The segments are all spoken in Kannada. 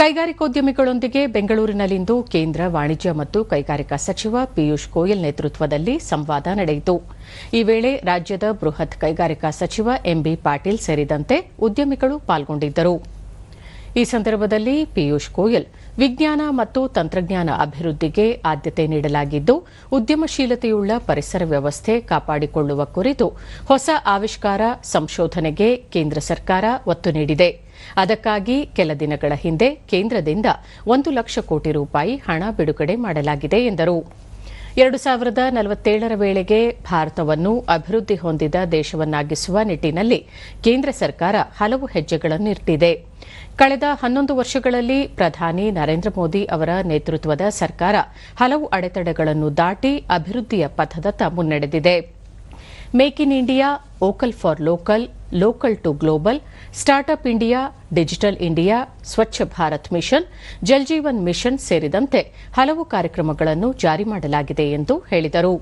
ಕೈಗಾರಿಕೋದ್ಯಮಿಗಳೊಂದಿಗೆ ಬೆಂಗಳೂರಿನಲ್ಲಿಂದು ಕೇಂದ್ರ ವಾಣಿಜ್ಯ ಮತ್ತು ಕೈಗಾರಿಕಾ ಸಚಿವ ಪಿಯೂಷ್ ಗೋಯಲ್ ನೇತೃತ್ವದಲ್ಲಿ ಸಂವಾದ ನಡೆಯಿತು. ಈ ವೇಳೆ ರಾಜ್ಯದ ಬೃಹತ್ ಕೈಗಾರಿಕಾ ಸಚಿವ ಎಂಬಿ ಪಾಟೀಲ್ ಸೇರಿದಂತೆ ಉದ್ಯಮಿಗಳು ಪಾಲ್ಗೊಂಡಿದ್ದರು. ಈ ಸಂದರ್ಭದಲ್ಲಿ ಪಿಯೂಷ್ ಗೋಯಲ್. ವಿಜ್ಞಾನ ಮತ್ತು ತಂತ್ರಜ್ಞಾನ ಅಭಿವೃದ್ಧಿಗೆ ಆದ್ಯತೆ ನೀಡಲಾಗಿದ್ದು, ಉದ್ಯಮಶೀಲತೆಯುಳ್ಳ ಪರಿಸರ ವ್ಯವಸ್ಥೆ ಕಾಪಾಡಿಕೊಳ್ಳುವ ಕುರಿತು ಹೊಸ ಆವಿಷ್ಕಾರ ಸಂಶೋಧನೆಗೆ ಕೇಂದ್ರ ಸರ್ಕಾರ ಒತ್ತು ನೀಡಿದೆ. ಅದಕ್ಕಾಗಿ ಕೆಲ ದಿನಗಳ ಹಿಂದೆ ಕೇಂದ್ರದಿಂದ ಒಂದು ಲಕ್ಷ ಕೋಟಿ ರೂಪಾಯಿ ಹಣ ಬಿಡುಗಡೆ ಮಾಡಲಾಗಿದೆ ಎಂದರು. ಎರಡು ಸಾವಿರದ ನಲವತ್ತೇಳರ ವೇಳೆಗೆ ಭಾರತವನ್ನು ಅಭಿವೃದ್ಧಿ ಹೊಂದಿದ ದೇಶವನ್ನಾಗಿಸುವ ನಿಟ್ಟಿನಲ್ಲಿ ಕೇಂದ್ರ ಸರ್ಕಾರ ಹಲವು ಹೆಜ್ಜೆಗಳನ್ನು ಇಟ್ಟಿದೆ ಕಳೆದ ಹನ್ನೊಂದು ವರ್ಷಗಳಲ್ಲಿ ಪ್ರಧಾನಿ ನರೇಂದ್ರ ಮೋದಿ ಅವರ ನೇತೃತ್ವದ ಸರ್ಕಾರ ಹಲವು ಅಡೆತಡೆಗಳನ್ನು ದಾಟಿ ಅಭಿವೃದ್ಧಿಯ ಪಥದತ್ತ ಮುನ್ನಡೆದಿದೆ. Make in India vocal for local local to global startup India digital India Swachh Bharat mission Jal Jeevan mission ಸೇರಿದಂತೆ ಹಲವು ಕಾರ್ಯಕ್ರಮಗಳನ್ನು ಜಾರಿ ಮಾಡಲಾಗಿದೆ ಎಂದು ಹೇಳಿದರು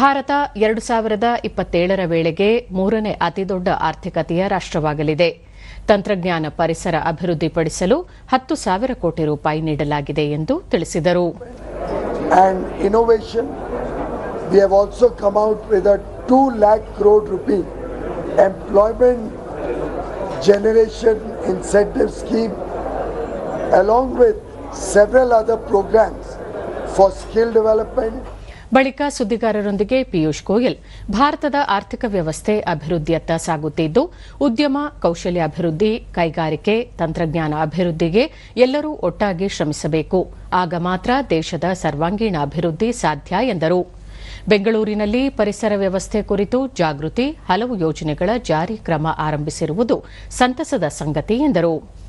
ಭಾರತ ಎರಡು ಸಾವಿರದ ಇಪ್ಪತ್ತೇಳರ ವೇಳೆಗೆ ಮೂರನೇ ಅತಿದೊಡ್ಡ ಆರ್ಥಿಕತೆಯ ರಾಷ್ಟವಾಗಲಿದೆ ತಂತ್ರಜ್ಞಾನ ಪರಿಸರ ಅಭಿವೃದ್ಧಿಪಡಿಸಲು ಹತ್ತು ಸಾವಿರ ಕೋಟಿ ರೂಪಾಯಿ ನೀಡಲಾಗಿದೆ ಎಂದು ತಿಳಿಸಿದರು. We have also come out with a 2 lakh crore rupee employment generation incentive scheme along with several other programs for skill development ಬಳಿಕ ಸುದ್ದಿಗಾರರೊಂದಿಗೆ ಪಿಯೂಷ್ ಗೋಯಲ್ ಭಾರತದ ಆರ್ಥಿಕ ವ್ಯವಸ್ಥೆ ಅಭಿವೃದ್ಧಿಯತ್ತ ಸಾಗುತ್ತಿದ್ದು ಉದ್ಯಮ ಕೌಶಲ್ಯ ಅಭಿವೃದ್ದಿ ಕೈಗಾರಿಕೆ ತಂತ್ರಜ್ಞಾನ ಅಭಿವೃದ್ಧಿಗೆ ಎಲ್ಲರೂ ಒಟ್ಟಾಗಿ ಶ್ರಮಿಸಬೇಕು ಆಗ ಮಾತ್ರ ದೇಶದ ಸರ್ವಾಂಗೀಣ ಅಭಿವೃದ್ಧಿ ಸಾಧ್ಯ ಎಂದರು ಬೆಂಗಳೂರಿನಲ್ಲಿ ಪರಿಸರ ವ್ಯವಸ್ಥೆ ಕುರಿತು ಜಾಗೃತಿ ಹಲವು ಯೋಜನೆಗಳ ಜಾರಿ ಕ್ರಮ ಆರಂಭಿಸಿರುವುದು ಸಂತಸದ ಸಂಗತಿ ಎಂದರು.